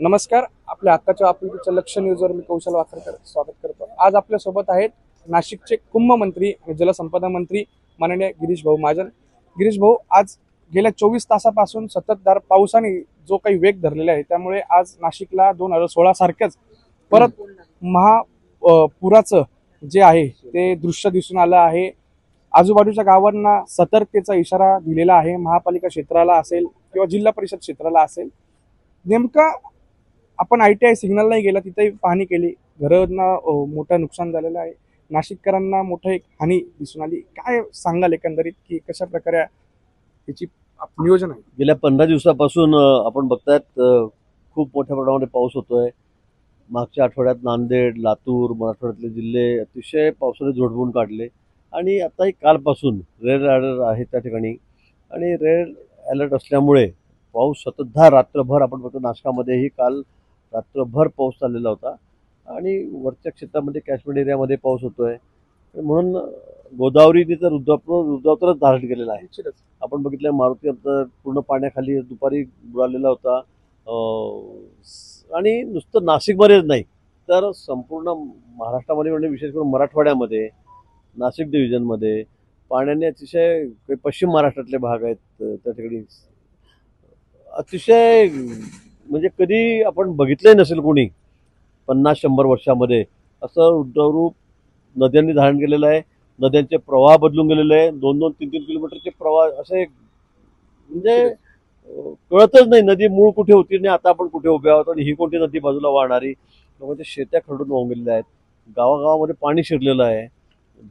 नमस्कार आपल्या आत्ताच्या आपुलकीच्या लक्ष न्यूजवर मी कौशल वाखरकर स्वागत करतो. आज आपल्यासोबत आहेत नाशिकचे कुंभ मंत्री आणि जलसंपदा मंत्री माननीय गिरीश भाऊ महाजन गिरीश भाऊ आज गेल्या चोवीस तासापासून सततधार पावसाने जो काही वेग धरलेला आहे त्यामुळे आज नाशिकला दोन हजार सोळा सारख्याच परत महा पुराचं जे आहे ते दृश्य दिसून आलं आहे. आजूबाजूच्या गावांना सतर्कतेचा इशारा दिलेला आहे. महापालिका क्षेत्राला असेल किंवा जिल्हा परिषद क्षेत्राला असेल. नेमका आपण आय टी आय सिग्नललाही गेला तिथेही पाहणी केली. घरांना मोठं नुकसान झालेलं आहे. नाशिककरांना मोठं एक हानी दिसून आली. काय सांगाल एकंदरीत की कशा प्रकारे याची नियोजन आहे? गेल्या पंधरा दिवसापासून आपण बघतायत खूप मोठ्या प्रमाणामध्ये पाऊस होतोय. मागच्या आठवड्यात नांदेड लातूर मराठवाड्यातले जिल्हे अतिशय पावसाने झोडवून काढले. आणि आताही कालपासून रेड अलर्ट आहे त्या ठिकाणी. आणि रेड अलर्ट असल्यामुळे पाऊस सततधार रात्रभर आपण बघतो नाशकामध्येही काल रात्रभर पाऊस चाललेला होता. आणि वरच्या क्षेत्रामध्ये कॅशमीर एरियामध्ये पाऊस होतोय. म्हणून गोदावरीने तर रुद्रापूर रुद्रावतरच धारण केलेलं आहे. आपण बघितलं मारुती आता पूर्ण पाण्याखाली दुपारी बुडालेला होता. आणि नुसतं नाशिकमध्येच नाही तर संपूर्ण महाराष्ट्रामध्ये म्हणजे विशेष करून मराठवाड्यामध्ये नाशिक डिव्हिजनमध्ये पाण्याने अतिशय काही पश्चिम महाराष्ट्रातले भाग आहेत त्या ठिकाणी. अतिशय म्हणजे कधी आपण बघितलंही नसेल कोणी पन्नास शंभर वर्षामध्ये असं रुद्ररूप नद्यांनी धारण केलेलं आहे नद्यांचे प्रवाह बदलून गेलेले आहे दोन दोन तीन तीन किलोमीटरचे प्रवाह असे म्हणजे कळतच नाही नदी मूळ कुठे होती आणि आता आपण कुठे उभे आहोत आणि ही कोणती नदी बाजूला वाहणारी. लोकांच्या शेत्या खरडून वाहून गेलेल्या आहेत गावागावामध्ये पाणी शिरलेलं आहे.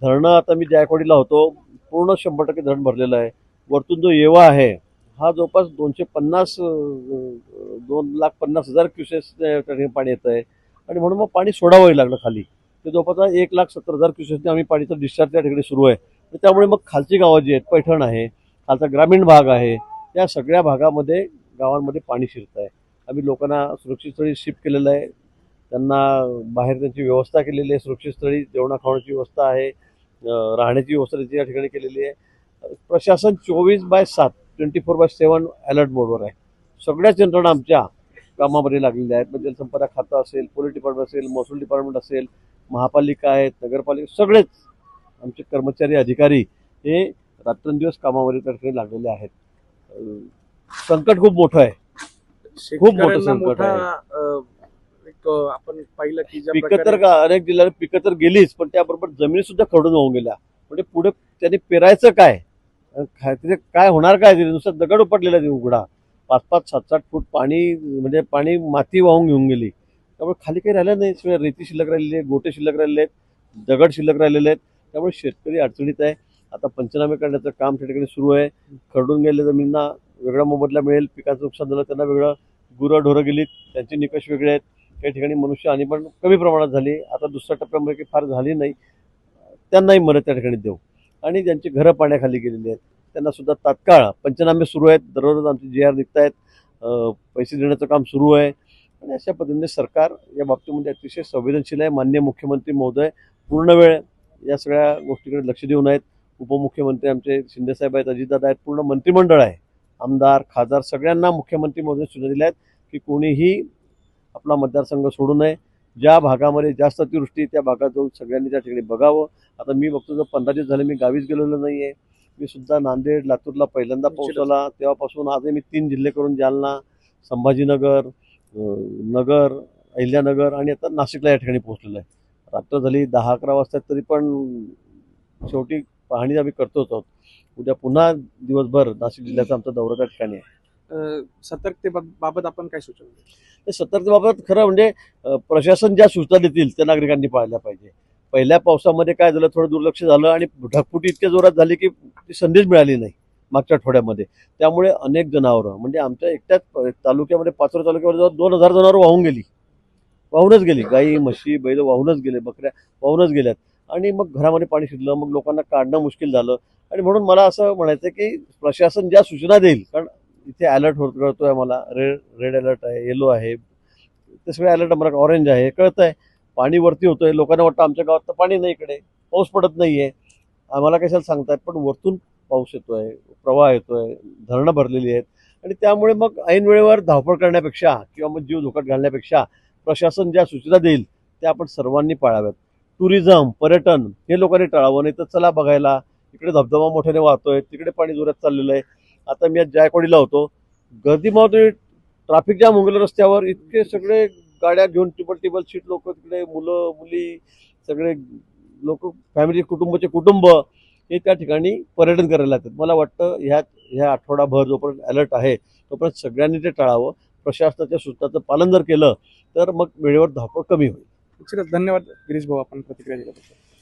धरणं आता मी जायकवाडीला होतो पूर्ण शंभर टक्के धरण भरलेलं आहे. वरतून जो येवा आहे हा जवळपास दोनशे पन्नास दोन लाख पन्नास हजार क्युसेस त्या ठिकाणी पाणी येतं आहे. आणि म्हणून मग पाणी सोडावंही लागलं खाली. ते जवळपास एक लाख सत्तर हजार क्युसेसने आम्ही पाणीचा डिस्चार्ज त्या ठिकाणी सुरू आहे. तर त्यामुळे मग खालची गावं जी आहेत पैठण आहे खालचा ग्रामीण भाग आहे या सगळ्या भागामध्ये गावांमध्ये पाणी शिरत आहे. आम्ही लोकांना सुरक्षित स्थळी शिफ्ट केलेलं आहे. त्यांना बाहेर त्यांची व्यवस्था केलेली आहे सुरक्षित स्थळी जेवणा खावण्याची व्यवस्था आहे राहण्याची व्यवस्था त्यांची या ठिकाणी केलेली आहे. प्रशासन चोवीस बाय सात twenty four by seven alert मोडवर आहे. सगळ्याच यंत्रणा आमच्या कामामध्ये लागलेल्या आहेत. म्हणजे जलसंपदा खातं असेल पोलीस डिपार्टमेंट असेल महसूल डिपार्टमेंट असेल महापालिका आहेत नगरपालिका सगळेच आमचे कर्मचारी अधिकारी हे रात्रंदिवस कामामध्ये त्या ठिकाणी लागलेले आहेत. संकट खूप मोठं आहे. मोठं शेतकऱ्यांना संकट मोठा आहे. आपण पाहिलं की पिकं तर अनेक जिल्ह्यात पिकं तर गेलीच पण त्याबरोबर जमिनी सुद्धा खरडून वाहून गेल्या. म्हणजे पुढे त्यांनी पेरायचं काय? तिथे काय होणार काय तिथे? नुसतं दगड उपटलेला आहे उघडा. पाच पाच सात सात फूट पाणी म्हणजे पाणी माती वाहून घेऊन गेली. त्यामुळे खाली काही राहिलं नाही. शिवाय रेती शिल्लक राहिलेली आहे गोटे शिल्लक राहिलेले आहेत दगड शिल्लक राहिलेले आहेत. त्यामुळे शेतकरी अडचणीत आहे. आता पंचनामे करण्याचं काम त्या ठिकाणी सुरू आहे. खरडून गेलेल्या जमिनींना वेगळा मोबदला मिळेल. पिकाचं नुकसान झालं त्यांना वेगळं गुरं ढोरं गेलीत. त्यांचे निकष वेगळे आहेत. काही ठिकाणी मनुष्य आणि पण कमी प्रमाणात झाली. आता दुसऱ्या टप्प्यामध्ये काही फार झाली नाही. त्यांनाही मदत त्या ठिकाणी देऊ. आणि ज्यांची घरं पाण्याखाली गेलेली आहेत त्यांना सुद्धा तात्काळ पंचनामे सुरू आहेत. दररोज आमचे जी आर निघत आहेत पैसे देण्याचं काम सुरू आहे. आणि अशा पद्धतीने सरकार या बाबतीमध्ये अतिशय संवेदनशील आहे. मान्य मुख्यमंत्री महोदय पूर्ण वेळ या सगळ्या गोष्टीकडे लक्ष देऊन आहेत. उपमुख्यमंत्री आमचे शिंदेसाहेब आहेत अजितदादा आहेत पूर्ण मंत्रिमंडळ आहे. आमदार खासदार सगळ्यांना मुख्यमंत्री महोदय सूचना दिल्या आहेत की कोणीही आपला मतदारसंघ सोडू नये. ज्या भागामध्ये जास्त अतिवृष्टी त्या भागात जाऊन सगळ्यांनी त्या ठिकाणी बघावं. आता मी बघतो जर पंधरा दिवस झाले मी गावीच गेलेलो नाही आहे मी सुद्धा नांदेड लातूरला पहिल्यांदा आला तेव्हापासून आजही मी तीन जिल्हे करून जालना संभाजीनगर नगर अहिल्यानगर आणि आता नाशिकला या ठिकाणी पोहोचलेलो आहे. रात्र झाली दहा अकरा वाजता तरी पण शेवटी पाहणी आम्ही करतोच आहोत. उद्या पुन्हा दिवसभर नाशिक जिल्ह्याचा आमचा दौरा त्या ठिकाणी आहे. सतर्कतेबाबत आपण काय सुचवलं ते सतर्कतेबाबत खरं म्हणजे प्रशासन ज्या सूचना देतील त्या नागरिकांनी पाळल्या पाहिजे. पहिल्या पावसामध्ये काय झालं थोडं दुर्लक्ष झालं आणि ढगफुटी इतक्या जोरात झाली की ती संधीच मिळाली नाही मागच्या आठवड्यामध्ये. त्यामुळे अनेक जनावरं म्हणजे आमच्या एकट्याच तालुक्यामध्ये पाचोरा तालुक्यामध्ये जवळ दोन हजार जनावरं वाहून गेली. वाहूनच गेली. गाई म्हशी बैल वाहूनच गेले बकऱ्या वाहूनच गेल्यात. आणि मग घरामध्ये पाणी शिरलं मग लोकांना काढणं मुश्किल झालं. आणि म्हणून मला असं म्हणायचं की प्रशासन ज्या सूचना देईल कारण इथे अलर्ट होत कळतो आहे आम्हाला. रेड रेड अलर्ट आहे येलो आहे. ते सगळे अलर्ट आम्हाला ऑरेंज आहे. कळत आहे पाणी वरती होतंय. लोकांना वाटतं आमच्या गावात तर पाणी नाही इकडे. पाऊस पडत नाही आहे आम्हाला कशाला सांगतायत? पण वरतून पाऊस येतो आहे प्रवाह येतो आहे धरणं भरलेली आहेत. आणि त्यामुळे मग ऐन वेळेवर धावपळ करण्यापेक्षा किंवा मग जीव धोक्यात घालण्यापेक्षा प्रशासन ज्या सूचना देईल त्या आपण सर्वांनी पाळाव्यात. टुरिझम पर्यटन हे लोकांनी टाळावं. नाही तर चला बघायला. इकडे धबधबा मोठ्याने वाहतोय. तिकडे पाणी जोरात चाललेलं आहे. आता मी आज जायकवाडीला होतो. गर्दी मावतोय ट्रॅफिक जाम होऊन गेलं रस्त्यावर. इतके सगळे गाड्या घेऊन टिबल टिबल सीट लोक तिकडे मुलं मुली सगळे लोक फॅमिली कुटुंबाचे कुटुंब हे त्या ठिकाणी पर्यटन करायला येतात मला वाटतं ह्या ह्या आठवडाभर जोपर्यंत अलर्ट आहे तोपर्यंत सगळ्यांनी ते टाळावं. प्रशासनाच्या सूचनाचं पालन जर केलं तर मग वेळेवर धावपळ कमी होईल. धन्यवाद गिरीश भाऊ आपण प्रतिक्रिया दिल्याबद्दल.